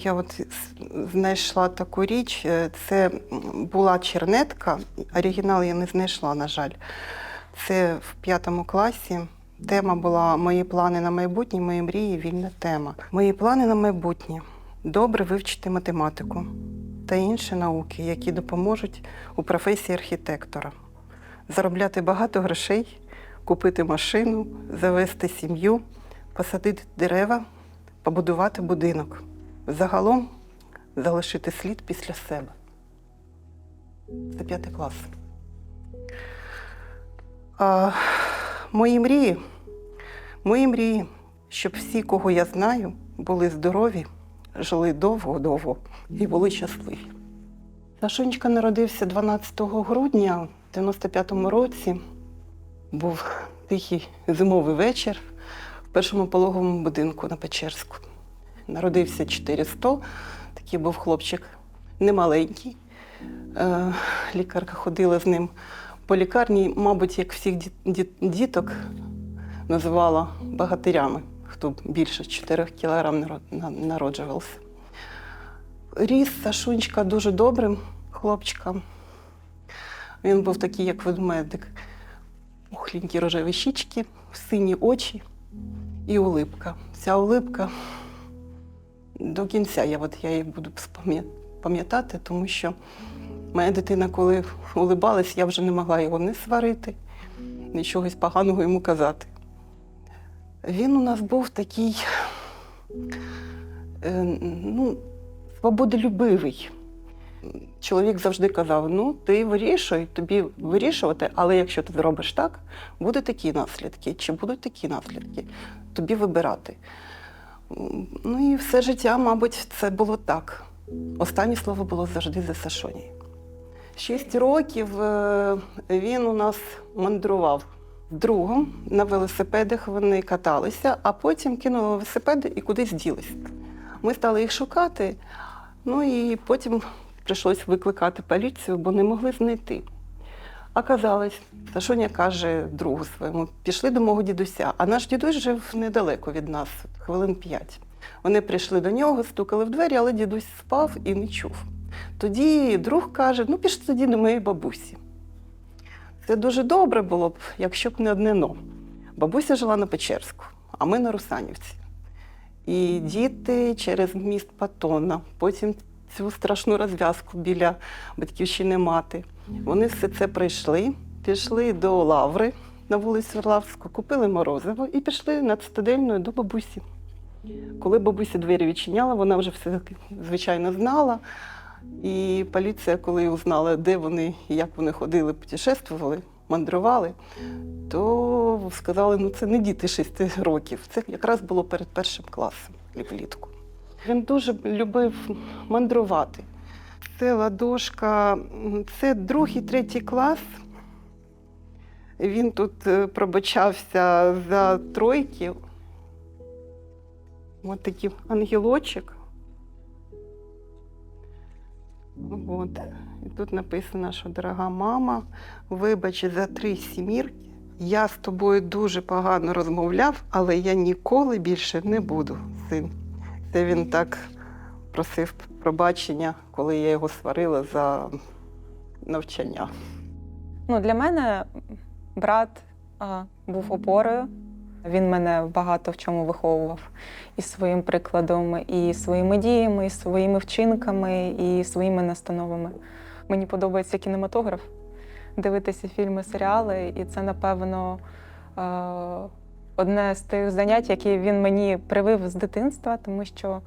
Я от знайшла таку річ. е, Це була чернетка. Оригінал я не знайшла, на жаль. Це в п'ятому класі. Тема була Мої плани на майбутнє, мої мрії, вільна тема. Мої плани на майбутнє добре вивчити математику та інші науки, які допоможуть у професії архітектора, заробляти багато грошей, купити машину, завести сім'ю, посадити дерева, побудувати будинок. Загалом залишити слід після себе. Це п'ятий клас. А, мої мрії, мої мрії, щоб всі, кого я знаю, були здорові, жили довго-довго і були щасливі. Сашунечка народився 12 грудня в 95-му році. Був тихий зимовий вечір в першому пологовому будинку на Печерську. Народився 400, такий був хлопчик немаленький. Е, лікарка ходила з ним по лікарні, мабуть, як всіх ді- ді- діток називала багатирями, хто більше 4 кілограм народжувався. Ріс Сашунечка дуже добрим хлопчиком. Він був такий, як ведмедик. Ухленькі рожеві щічки, сині очі і улипка. Ця улипка до кінця я, от, я її буду пам'ятати, тому що моя дитина, коли улибалась, я вже не могла його не сварити, ні чогось поганого йому казати. Він у нас був такий е, ну, свободолюбивий. Чоловік завжди казав: ну, ти вирішуй, тобі вирішувати, але якщо ти зробиш так, будуть такі наслідки, чи будуть такі наслідки, тобі вибирати. Ну і все життя, мабуть, це було так. Останнє слово було завжди за Сашоні. Шість років е, він у нас мандрував другом на велосипедах. Вони каталися, а потім кинули велосипеди і кудись ділись. Ми стали їх шукати, ну і потім прийшлось викликати поліцію, бо не могли знайти. Оказалось, Сашоня каже другу своєму, пішли до мого дідуся, а наш дідусь жив недалеко від нас, хвилин п'ять. Вони прийшли до нього, стукали в двері, але дідусь спав і не чув. Тоді друг каже: ну пішли тоді до моєї бабусі. Це дуже добре було б, якщо б не одне но. Бабуся жила на Печерську, а ми на Русанівці. І діти через міст Патона, потім цю страшну розв'язку біля батьківщини мати. Вони все це пройшли, пішли до Лаври на вулицю Орлавську, купили морозиво і пішли над стадельною до бабусі. Коли бабуся двері відчиняла, вона вже все звичайно знала. І поліція, коли узнала, де вони і як вони ходили, путешествували, мандрували, то сказали, ну це не діти 6 років. Це якраз було перед першим класом влітку. Він дуже любив мандрувати. Це ладошка, це другий, третій клас. Він тут е, пробачався за тройки. Ось такий ангелочок. От. І тут написано, що дорога мама, вибач за три сімірки. Я з тобою дуже погано розмовляв, але я ніколи більше не буду, син. Це він так просив пробачення, коли я його сварила за навчання. Ну, для мене брат а, був опорою. Він мене багато в чому виховував і своїм прикладом, і своїми діями, і своїми вчинками, і своїми настановами. Мені подобається кінематограф, дивитися фільми, серіали, і це, напевно, одне з тих занять, які він мені привив з дитинства, тому що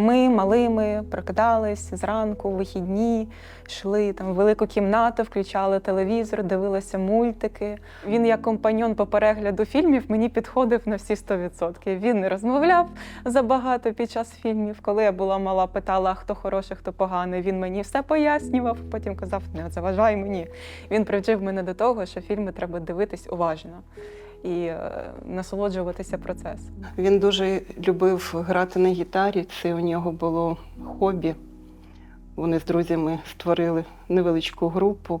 ми малими прокидались зранку, вихідні, йшли там в велику кімнату, включали телевізор, дивилися мультики. Він як компаньон по перегляду фільмів мені підходив на всі 100%. Він не розмовляв забагато під час фільмів. Коли я була мала, питала, хто хороший, хто поганий. Він мені все пояснював, потім казав, не заважай мені. Він привчив мене до того, що фільми треба дивитись уважно і е, насолоджуватися процесом. Він дуже любив грати на гітарі. Це у нього було хобі. Вони з друзями створили невеличку групу.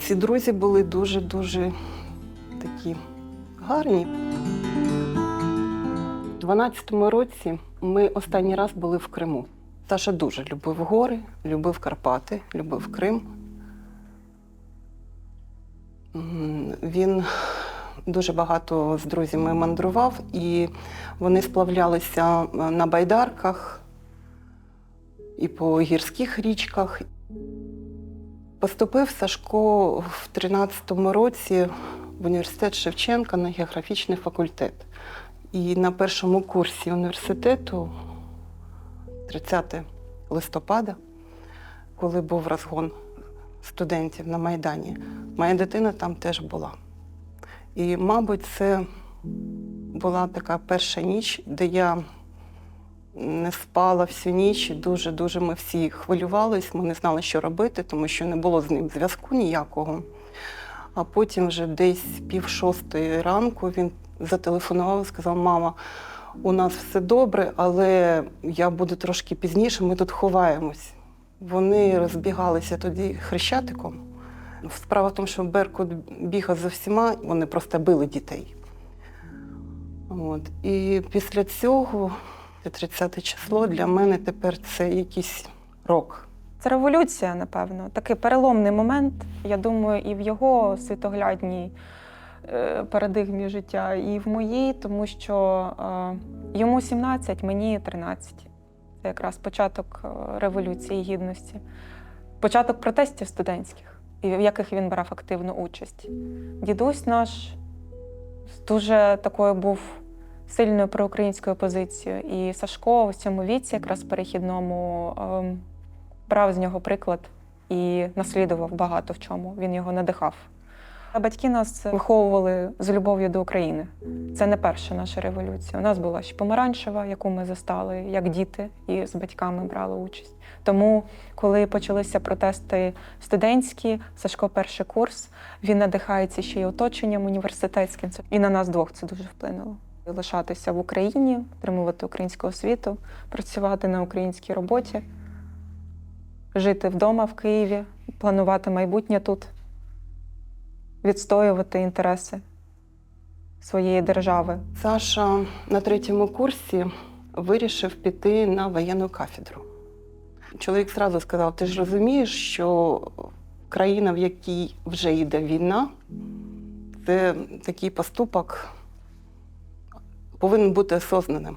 Ці друзі були дуже-дуже такі гарні. У 12-му році ми останній раз були в Криму. Саша дуже любив гори, любив Карпати, любив Крим. Він дуже багато з друзями мандрував, і вони сплавлялися е, на байдарках і по гірських річках. Поступив Сашко в 13-му році в університет Шевченка на географічний факультет. І на першому курсі університету, 30 листопада, коли був розгон студентів на Майдані, моя дитина там теж була. І, мабуть, це була така перша ніч, де я не спала всю ніч. і Дуже-дуже ми всі хвилювались, ми не знали, що робити, тому що не було з ним зв'язку ніякого. А потім вже десь пів шостої ранку він зателефонував і сказав: мама, у нас все добре, але я буду трошки пізніше, ми тут ховаємось. Вони розбігалися тоді хрещатиком. Справа в тому, що Беркут бігав за всіма, вони просто били дітей. От. І після цього, це 30 число, для мене тепер це якийсь рок. Це революція, напевно, такий переломний момент. Я думаю, і в його світоглядній парадигмі життя, і в моїй, тому що е, йому 17, мені 13. Це якраз початок е, революції гідності, початок протестів студентських, в яких він брав активну участь. Дідусь наш дуже такою був сильною проукраїнською позицією. І Сашко в цьому віці, якраз перехідному, ем, брав з нього приклад і наслідував багато в чому. Він його надихав. А Батьки нас виховували з любов'ю до України. Це не перша наша революція. У нас була ще помаранчева, яку ми застали як діти, і з батьками брали участь. Тому, коли почалися протести студентські, Сашко перший курс, він надихається ще й оточенням університетським. І на нас двох це дуже вплинуло. Лишатися в Україні, отримувати українську освіту, працювати на українській роботі, жити вдома в Києві, планувати майбутнє тут, відстоювати інтереси своєї держави. Саша на третьому курсі вирішив піти на воєнну кафедру. Чоловік зразу сказав: ти ж розумієш, що країна, в якій вже йде війна, це такий поступок повинен бути осознаним.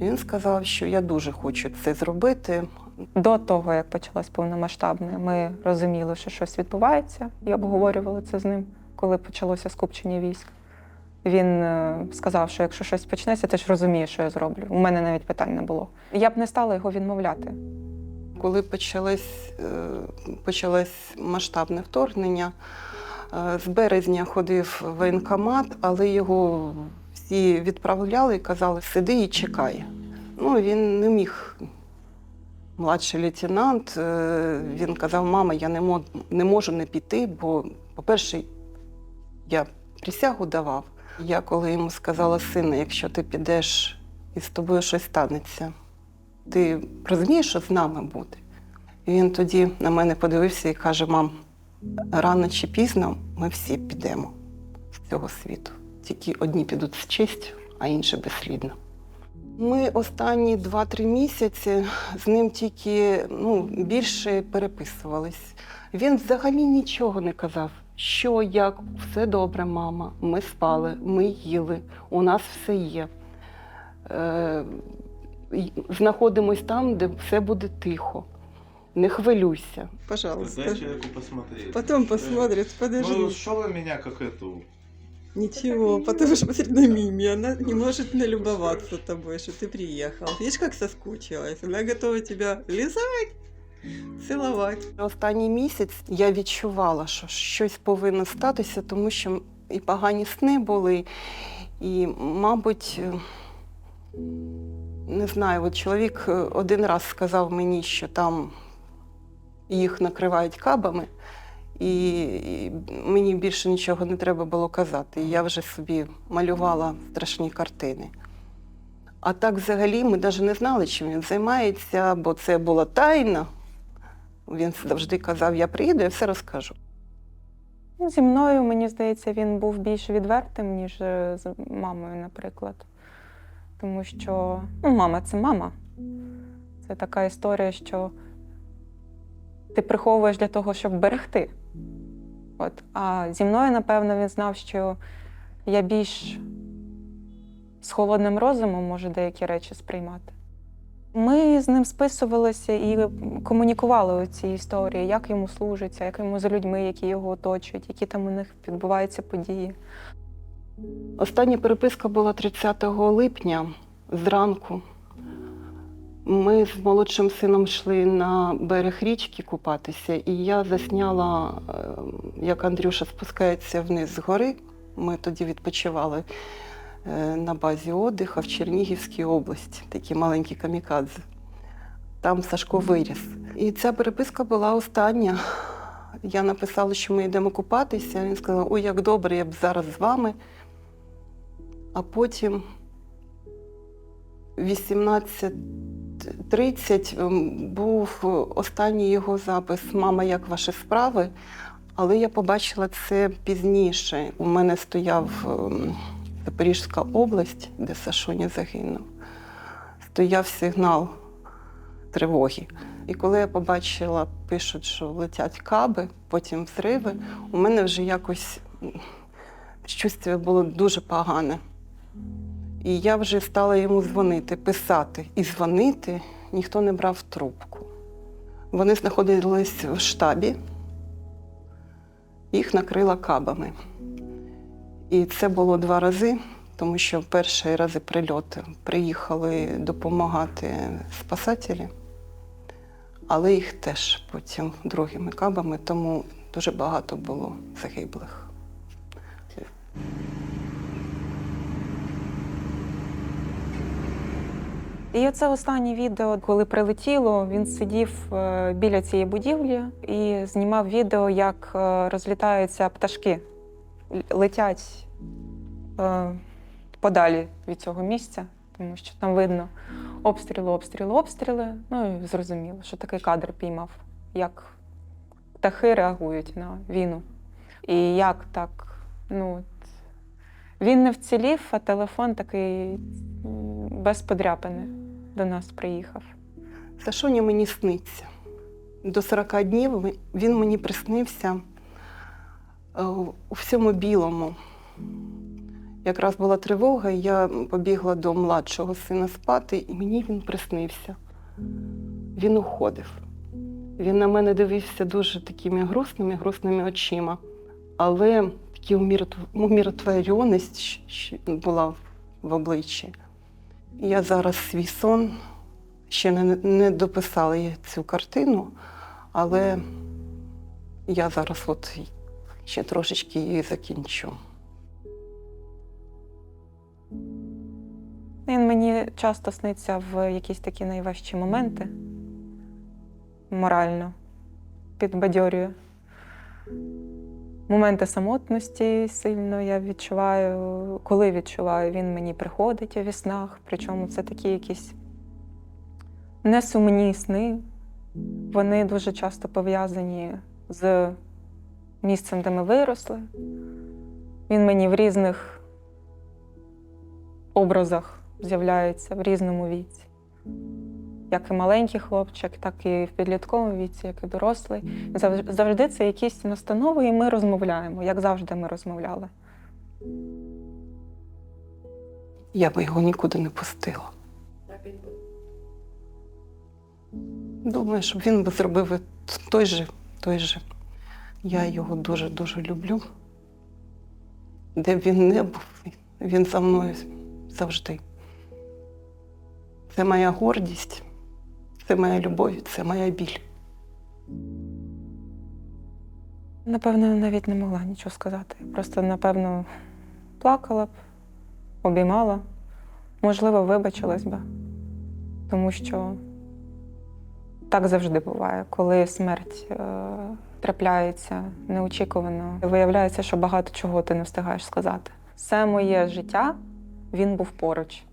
Він сказав, що я дуже хочу це зробити. До того, як почалось повномасштабне, ми розуміли, що щось відбувається, і обговорювали це з ним, коли почалося скупчення військ. Він е, сказав, що якщо щось почнеться, ти ж розумієш, що я зроблю. У мене навіть питань не було. Я б не стала його відмовляти. Коли почалось, е, почалось масштабне вторгнення, е, з березня ходив воєнкомат, але його всі відправляли і казали, сиди і чекай. Ну, він не міг. Младший лейтенант, е, він казав, мама, я не, мо- не можу не піти, бо, по-перше, я присягу давав. Я коли йому сказала, сина, якщо ти підеш і з тобою щось станеться, ти розумієш, що з нами буде? І він тоді на мене подивився і каже: мам, рано чи пізно ми всі підемо з цього світу. Тільки одні підуть з честю, а інші безслідно. Ми останні 2-3 місяці з ним тільки ну, більше переписувались. Він взагалі нічого не казав. Що, як, все добре, мама. Ми спали, ми їли, у нас все є. Е, знаходимось там, де все буде тихо. Не хвилюйся. Пожалуйста. Дай человеку посмотреть. Потом посмотрит, Ну, подожди. что вы меня как эту... Ничего, потому что смотри на Мими, она не может налюбоваться тобой, что ты приехал. Видишь, как соскучилась? Она готова тебя лизать, цілувати. Останній місяць я відчувала, що щось повинно статися, тому що і погані сни були, і, мабуть, е, не знаю, от чоловік е, один раз сказав мені, що там їх накривають кабами. І мені більше нічого не треба було казати. Я вже собі малювала страшні картини. А так, взагалі, ми навіть не знали, чим він займається, бо це була тайна. Він завжди казав, я приїду, я все розкажу. Ну, Зі мною, мені здається, він був більш відвертим, ніж е, з мамою, наприклад. Тому що ну, мама це мама. Це така історія, що ти приховуєш для того, щоб берегти. От. А зі мною, напевно, він знав, що я більш з холодним розумом можу деякі речі сприймати. Ми з ним списувалися і комунікували у цій історії, як йому служиться, як йому за людьми, які його оточують, які там у них відбуваються події. Остання переписка була 30 липня зранку. Ми з молодшим сином йшли на берег річки купатися, і я засняла, е, як Андрюша спускається вниз з гори. Ми тоді відпочивали е, на базі отдиха в Чернігівській області, такі маленькі камікадзе. Там Сашко виріс. І ця переписка була остання. Я написала, що ми йдемо купатися. Він сказав, ой, як добре, я б зараз з вами. А потім 18. 30 ем, був останній його запис Мама, як ваші справи, але я побачила це пізніше. У мене стояв ем, Запорізька область, де Сашоня загинув. Стояв сигнал тривоги. І коли я побачила, пишуть, що летять каби, потім взриви, у мене вже якось чувство було дуже погане. І я вже стала йому дзвонити, писати. І дзвонити ніхто не брав трубку. Вони знаходились в штабі, їх накрила кабами. І це було два рази, тому що в перші рази прильоти приїхали допомагати спасателі, але їх теж потім другими кабами, тому дуже багато було загиблих. І оце останнє відео, коли прилетіло, він сидів е, біля цієї будівлі і знімав відео, як е, розлітаються пташки, летять е, подалі від цього місця, тому що там видно обстріли, обстріли, обстріли. Ну і зрозуміло, що такий кадр піймав, як птахи реагують на війну. І як так, ну. Він не вцілів, а телефон такий без подряпини до нас приїхав. Сашоня мені сниться. До 40 днів він мені приснився е, у всьому білому. Якраз була тривога, і я побігла до младшого сина спати, і мені він приснився. Він уходив. Він на мене дивився дуже такими грустними, грустними очима. Але така умиротвореність була в обличчі. Я зараз свій сон ще не, не дописала я цю картину, але я зараз от ще трошечки її закінчу. Він мені часто сниться в якісь такі найважчі моменти морально підбадьорює. Моменти самотності сильно я відчуваю. Коли відчуваю, він мені приходить у віснах, причому це такі якісь несумні сни. Вони дуже часто пов'язані з місцем, де ми виросли. Він мені в різних образах з'являється в різному віці. Як і маленький хлопчик, так і в підлітковому віці, як і дорослий. Зав- Завжди це якісь настанови, і ми розмовляємо, як завжди ми розмовляли. Я би його нікуди не пустила. Думаю, щоб він би зробив той же, той же. Я його дуже-дуже люблю. Де б він не був, він за мною завжди. Це моя гордість, це моя любов, це моя біль. Напевно, навіть не могла нічого сказати. Просто, напевно, плакала б, обіймала, можливо, вибачилась би. Тому що так завжди буває, коли смерть е, трапляється неочікувано, виявляється, що багато чого ти не встигаєш сказати. Все моє життя він був поруч,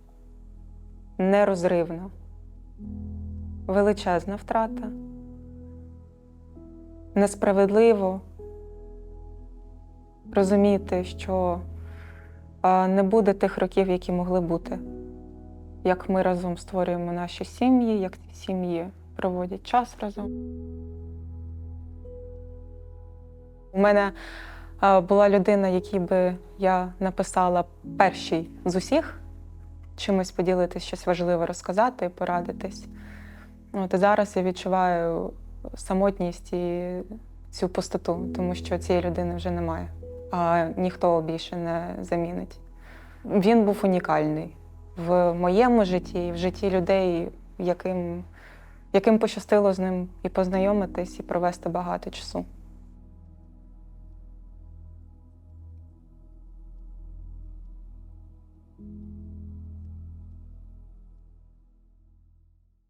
нерозривно. Величезна втрата. несправедливо розуміти, що не буде тих років, які могли бути. Як ми разом створюємо наші сім'ї, як ці сім'ї проводять час разом. У мене була людина, якій би я написала перший з усіх чимось поділитись, щось важливе розказати, порадитись. От і зараз я відчуваю самотність і цю пустоту, тому що цієї людини вже немає, а ніхто більше не замінить. Він був унікальний в моєму житті, в житті людей, яким, яким пощастило з ним і познайомитись, і провести багато часу.